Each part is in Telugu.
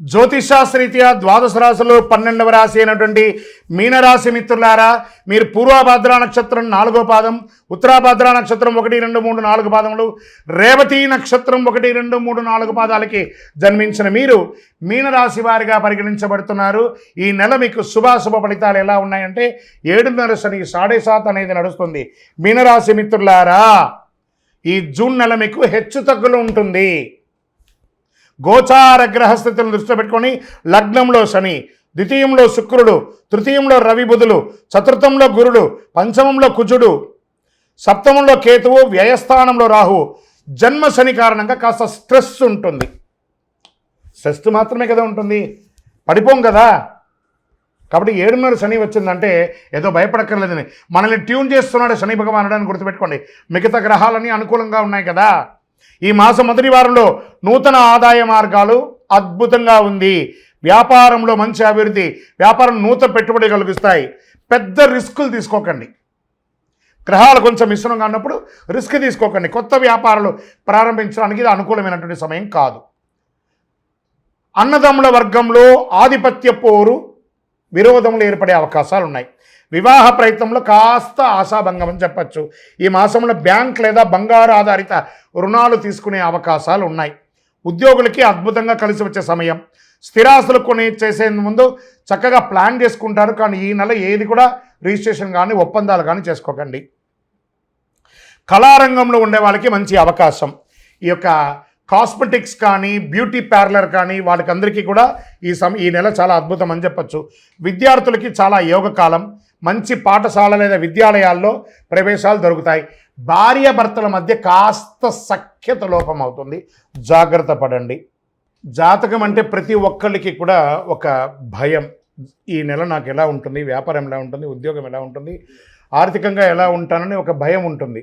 జ్యోతిషాస్త్రీత్యా ద్వాదశ రాశులు పన్నెండవ రాశి అయినటువంటి మీనరాశి మిత్రులారా మీరు పూర్వభద్ర నక్షత్రం నాలుగో పాదం ఉత్తరాభద్ర నక్షత్రం ఒకటి రెండు మూడు నాలుగు పాదములు రేవతి నక్షత్రం ఒకటి రెండు మూడు నాలుగు పాదాలకి జన్మించిన మీరు మీనరాశి వారిగా పరిగణించబడుతున్నారు. ఈ నెల మీకు శుభాశుభ ఫలితాలు ఎలా ఉన్నాయంటే ఏడున్నర శని సాడే సాత్ అనేది నడుస్తుంది. మీనరాశి మిత్రులారా ఈ జూన్ నెల మీకు హెచ్చు తగ్గులు ఉంటుంది. గోచార గ్రహస్థితులను దృష్టిలో పెట్టుకొని లగ్నంలో శని ద్వితీయంలో శుక్రుడు తృతీయంలో రవి బుధులు చతుర్థంలో గురుడు పంచమంలో కుజుడు సప్తమంలో కేతువు వ్యయస్థానంలో రాహువు జన్మ శని కారణంగా కాస్త స్ట్రెస్ ఉంటుంది. స్ట్రెస్ మాత్రమే కదా ఉంటుంది. పడిపోం కదా. కాబట్టి ఏడున్నర శని వచ్చిందంటే ఏదో భయపడక్కర్లేదని మనల్ని ట్యూన్ చేస్తున్నాడు శని భగవానుడు అని గుర్తుపెట్టుకోండి. మిగతా గ్రహాలన్నీ అనుకూలంగా ఉన్నాయి కదా. ఈ మాసం మొదటి వారంలో నూతన ఆదాయ మార్గాలు అద్భుతంగా ఉంది. వ్యాపారంలో మంచి అభివృద్ధి వ్యాపారం నూతన పెట్టుబడి కలిగిస్తాయి. పెద్ద రిస్కులు తీసుకోకండి. గ్రహాలు కొంచెం మిశ్రమంగా ఉన్నప్పుడు రిస్క్ తీసుకోకండి. కొత్త వ్యాపారాలు ప్రారంభించడానికి ఇది అనుకూలమైనటువంటి సమయం కాదు. అన్నదమ్ముల వర్గంలో ఆధిపత్య పోరు విరోధములు ఏర్పడే అవకాశాలు ఉన్నాయి వివాహ ప్రయత్నంలో కాస్త ఆశాభంగం అని చెప్పచ్చు. ఈ మాసంలో బ్యాంక్ లేదా బంగారు ఆధారిత రుణాలు తీసుకునే అవకాశాలు ఉన్నాయి. ఉద్యోగులకి అద్భుతంగా కలిసి వచ్చే సమయం. స్థిరాస్తులు కొని చేసే ముందు చక్కగా ప్లాన్ చేసుకుంటారు. కానీ ఈ నెల ఏది కూడా రిజిస్ట్రేషన్ కానీ ఒప్పందాలు కానీ చేసుకోకండి. కళారంగంలో ఉండే వాళ్ళకి మంచి అవకాశం. ఈ యొక్క కాస్మెటిక్స్ కానీ బ్యూటీ పార్లర్ కానీ వాళ్ళకందరికీ కూడా ఈ సమ ఈ నెల చాలా అద్భుతం అని చెప్పచ్చు. విద్యార్థులకి చాలా యోగకాలం. మంచి పాఠశాల లేదా విద్యాలయాల్లో ప్రవేశాలు దొరుకుతాయి. భార్య భర్తల మధ్య కాస్త సఖ్యత లోపం అవుతుంది. జాగ్రత్త పడండి. జాతకం అంటే ప్రతి ఒక్కరికి కూడా ఒక భయం. ఈ నెల నాకు ఎలా ఉంటుంది? వ్యాపారం ఎలా ఉంటుంది? ఉద్యోగం ఎలా ఉంటుంది? ఆర్థికంగా ఎలా ఉంటానని ఒక భయం ఉంటుంది.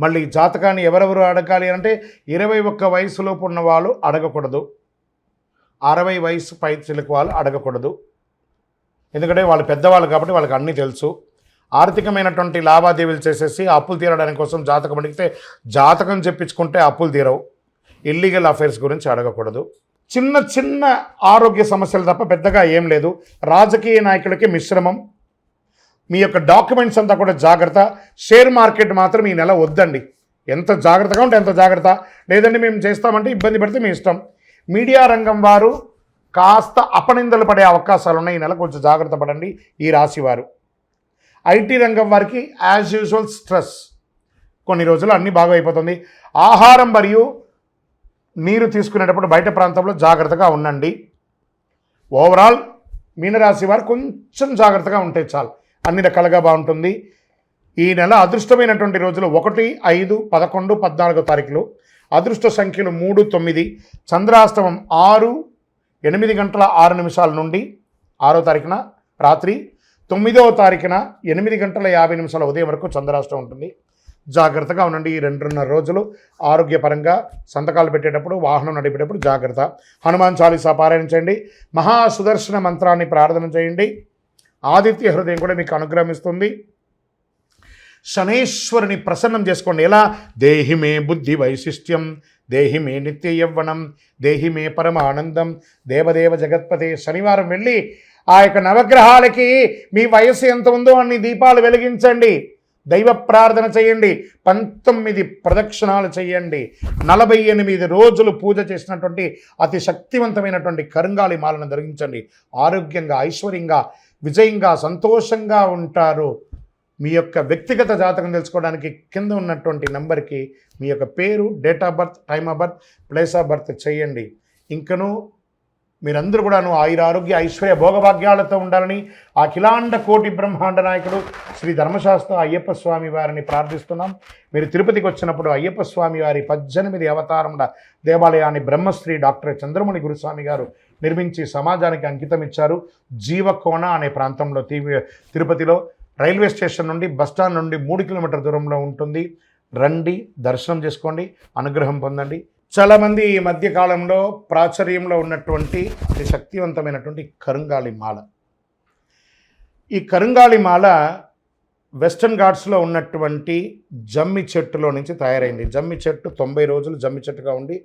మళ్ళీ జాతకాన్ని ఎవరెవరు అడగాలి అంటే ఇరవై ఒక్క వయసులోపు ఉన్న వాళ్ళు అడగకూడదు. అరవై వయసు పై చిలుకు వాళ్ళు అడగకూడదు. ఎందుకంటే వాళ్ళు పెద్దవాళ్ళు కాబట్టి వాళ్ళకి అన్నీ తెలుసు. ఆర్థికమైనటువంటి లావాదేవీలు చేసేసి అప్పులు తీరడానికి కోసం జాతకం అడిగితే జాతకం చెప్పించుకుంటే అప్పులు తీరవు. ఇల్లీగల్ అఫైర్స్ గురించి అడగకూడదు. చిన్న చిన్న ఆరోగ్య సమస్యలు తప్ప పెద్దగా ఏం లేదు. రాజకీయ నాయకులకి మిశ్రమం. మీ యొక్క డాక్యుమెంట్స్ అంతా కూడా జాగ్రత్త. షేర్ మార్కెట్ మాత్రం ఈ నెల వద్దండి. ఎంత జాగ్రత్తగా ఉంటే ఎంత జాగ్రత్త. లేదంటే మేము చేస్తామంటే ఇబ్బంది పడితే మీ ఇష్టం. మీడియా రంగం వారు కాస్త అపనిందలు పడే అవకాశాలు ఉన్నాయి. ఈ నెల కొంచెం జాగ్రత్త పడండి. ఈ రాశి వారు. ఐటీ రంగం వారికి యాజ్ యూజువల్ స్ట్రెస్ కొన్ని రోజులు అన్నీ బాగా అయిపోతుంది. ఆహారం మరియు నీరు తీసుకునేటప్పుడు బయట ప్రాంతంలో జాగ్రత్తగా ఉండండి. ఓవరాల్ మీనరాశి వారు కొంచెం జాగ్రత్తగా ఉంటే చాలు. అన్ని రకాలుగా బాగుంటుంది. ఈ నెల అదృష్టమైనటువంటి రోజులు ఒకటి ఐదు పదకొండు పద్నాలుగో తారీఖులు. అదృష్ట సంఖ్యలు మూడు తొమ్మిది. చంద్రాష్టమం ఆరు ఎనిమిది గంటల ఆరు నిమిషాల నుండి ఆరో తారీఖున రాత్రి తొమ్మిదవ తారీఖున ఎనిమిది గంటల యాభై నిమిషాల ఉదయం వరకు చంద్రాష్టం ఉంటుంది. జాగ్రత్తగా ఉండండి. ఈ రెండున్నర రోజులు ఆరోగ్యపరంగా సంతకాలు పెట్టేటప్పుడు వాహనం నడిపేటప్పుడు జాగ్రత్త. హనుమాన్ చాలీసా పారాయణ చేయండి. మహా సుదర్శన మంత్రాన్ని ప్రార్థన చేయండి. ఆదిత్య హృదయం కూడా మీకు అనుగ్రహిస్తుంది. శనేశ్వరుని ప్రసన్నం చేసుకోండి. ఎలా? దేహిమే బుద్ధి వైశిష్ట్యం దేహిమే నిత్య యవ్వనం దేహిమే పరమ ఆనందం దేవదేవ జగత్పతి శనివారం వెళ్ళి ఆ యొక్క నవగ్రహాలకి మీ వయసు ఎంత ఉందో అన్ని దీపాలు వెలిగించండి. దైవ ప్రార్థన చేయండి. పంతొమ్మిది ప్రదక్షిణాలు చేయండి. నలభై ఎనిమిది రోజులు పూజ చేసినటువంటి అతి శక్తివంతమైనటువంటి కరుంగాలి మాలను ధరించండి. ఆరోగ్యంగా ఐశ్వర్యంగా విజయంగా సంతోషంగా ఉంటారు. మీ యొక్క వ్యక్తిగత జాతకం తెలుసుకోవడానికి కింద ఉన్నటువంటి నెంబర్కి మీ యొక్క పేరు date of birth time of birth place of birth చేయండి. ఇంకను మీరందరూ కూడాను ఆయుర ఆరోగ్య ఐశ్వర్య భోగభాగ్యాలతో ఉండాలని అఖిలాండ కోటి బ్రహ్మాండ నాయకుడు శ్రీ ధర్మశాస్త్ర అయ్యప్ప స్వామి వారిని ప్రార్థిస్తున్నాం. మీరు తిరుపతికి వచ్చినప్పుడు అయ్యప్ప స్వామి వారి పద్దెనిమిది అవతారముల దేవాలయాన్ని బ్రహ్మశ్రీ డాక్టర్ చంద్రమణి గురుస్వామి గారు నిర్మించి సమాజానికి అంకితం ఇచ్చారు. జీవకోణ అనే ప్రాంతంలో తీ- తిరుపతిలో రైల్వే స్టేషన్ నుండి బస్టాండ్ నుండి మూడు కిలోమీటర్ దూరంలో ఉంటుంది. రండి దర్శనం చేసుకోండి అనుగ్రహం పొందండి. చాలామంది ఈ మధ్యకాలంలో ప్రాచుర్యంలో ఉన్నటువంటి అతి శక్తివంతమైనటువంటి కరుంగాళి మాల. ఈ కరుంగాళి మాల వెస్టర్న్ ఘాట్స్లో ఉన్నటువంటి జమ్మి చెట్టులో నుంచి తయారైంది. జమ్మి చెట్టు తొంభై రోజులు జమ్మి చెట్టుగా ఉండి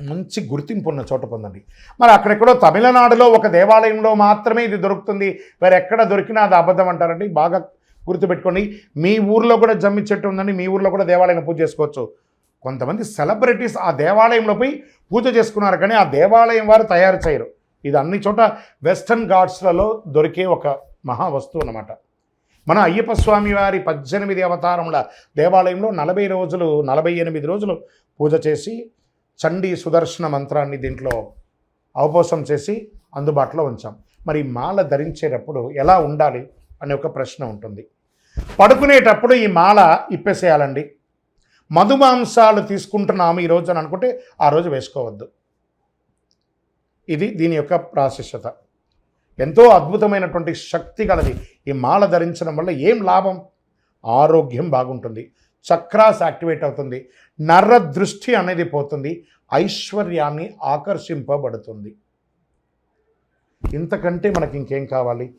మంచి గుర్తింపు ఉన్న చోట పొందండి. మరి అక్కడెక్కడో తమిళనాడులో ఒక దేవాలయంలో మాత్రమే ఇది దొరుకుతుంది. వేరే ఎక్కడ దొరికినా అది అబద్ధం అంటారండి. బాగా గుర్తుపెట్టుకోండి. మీ ఊర్లో కూడా జమ్మి చెట్టు ఉందండి. మీ ఊర్లో కూడా దేవాలయం పూజ చేసుకోవచ్చు. కొంతమంది సెలబ్రిటీస్ ఆ దేవాలయంలో పోయి పూజ చేసుకున్నారు కానీ ఆ దేవాలయం వారు తయారు చేయరు. ఇది అన్ని చోట వెస్టర్న్ ఘాట్స్లలో దొరికే ఒక మహా వస్తువు అన్నమాట. మన అయ్యప్ప స్వామి వారి పద్దెనిమిది అవతారముల దేవాలయంలో నలభై రోజులు నలభై ఎనిమిది రోజులు పూజ చేసి చండీ సుదర్శన మంత్రాన్ని దీంట్లో అవపోసం చేసి అందుబాటులో ఉంచాం. మరి మాల ధరించేటప్పుడు ఎలా ఉండాలి అనే ఒక ప్రశ్న ఉంటుంది. పడుకునేటప్పుడు ఈ మాల ఇప్పేసేయాలండి. మధుమాంసాలు తీసుకుంటున్నాము ఈ అని అనుకుంటే ఆ రోజు వేసుకోవద్దు. ఇది దీని యొక్క ప్రాశస్యత. ఎంతో అద్భుతమైనటువంటి శక్తి కలది ఈ మాల ధరించడం వల్ల ఏం లాభం? ఆరోగ్యం బాగుంటుంది. చక్రాస్ యాక్టివేట్ అవుతుంది. నర్ర దృష్టి అనేది పోతుంది. ఐశ్వర్యాన్ని ఆకర్షింపబడుతుంది. ఇంతకంటే మనకి ఇంకేం కావాలి?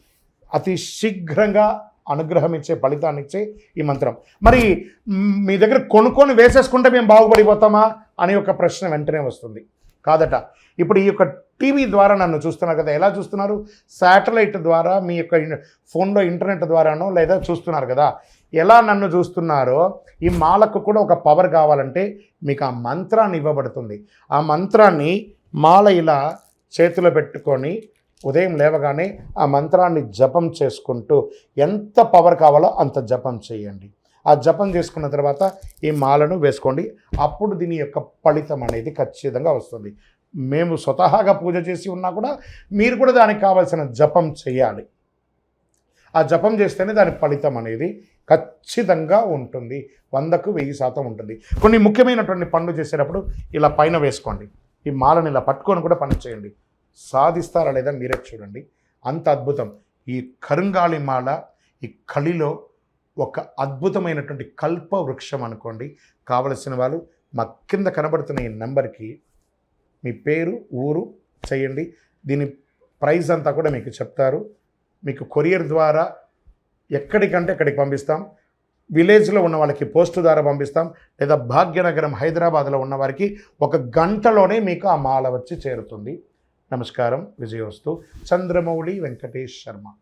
అతి శీఘ్రంగా అనుగ్రహం ఇచ్చే ఫలితాన్ని ఇచ్చే ఈ మంత్రం. మరి మీ దగ్గర కొనుక్కొని వేసేసుకుంటే మేము బాగుపడిపోతామా? అనే ఒక ప్రశ్న వెంటనే వస్తుంది. కాదట. ఇప్పుడు ఈ యొక్క టీవీ ద్వారా నన్ను చూస్తున్నారు కదా ఎలా చూస్తున్నారు? శాటిలైట్ ద్వారా మీ యొక్క ఫోన్లో ఇంటర్నెట్ ద్వారానో లేదా చూస్తున్నారు కదా? ఎలా నన్ను చూస్తున్నారో ఈ మాలకు కూడా ఒక పవర్ కావాలంటే మీకు ఆ మంత్రాన్ని ఇవ్వబడుతుంది. ఆ మంత్రాన్ని మాల ఇలా చేతిలో పెట్టుకొని ఉదయం లేవగానే ఆ మంత్రాన్ని జపం చేసుకుంటూ ఎంత పవర్ కావాలో అంత జపం చేయండి. ఆ జపం చేసుకున్న తర్వాత ఈ మాలను వేసుకోండి. అప్పుడు దీని యొక్క ఫలితం అనేది ఖచ్చితంగా వస్తుంది. మేము స్వతహాగా పూజ చేసి ఉన్నా కూడా మీరు కూడా దానికి కావాల్సిన జపం చేయాలి. ఆ జపం చేస్తేనే దాని ఫలితం అనేది ఖచ్చితంగా ఉంటుంది. వందకు వెయ్యి శాతం ఉంటుంది. కొన్ని ముఖ్యమైనటువంటి పనులు చేసేటప్పుడు ఇలా పైన వేసుకోండి. ఈ మాలను ఇలా పట్టుకొని కూడా పని చేయండి. సాధిస్తారా లేదా మీరే చూడండి. అంత అద్భుతం. ఈ కరుంగాళి మాల ఈ కలిలో ఒక అద్భుతమైనటువంటి కల్ప వృక్షం అనుకోండి. కావలసిన వాళ్ళు మా కింద కనబడుతున్న ఈ నెంబర్కి మీ పేరు ఊరు చేయండి. దీని ప్రైజ్ అంతా కూడా మీకు చెప్తారు. మీకు కొరియర్ ద్వారా ఎక్కడికంటే అక్కడికి పంపిస్తాం. విలేజ్లో ఉన్న వాళ్ళకి పోస్టు ద్వారా పంపిస్తాం. లేదా భాగ్యనగరం హైదరాబాద్లో ఉన్న వారికి ఒక గంటలోనే మీకు ఆ మాల వచ్చి చేరుతుంది. నమస్కారం. విజయోస్తు చంద్రమౌళి వెంకటేష్ శర్మ.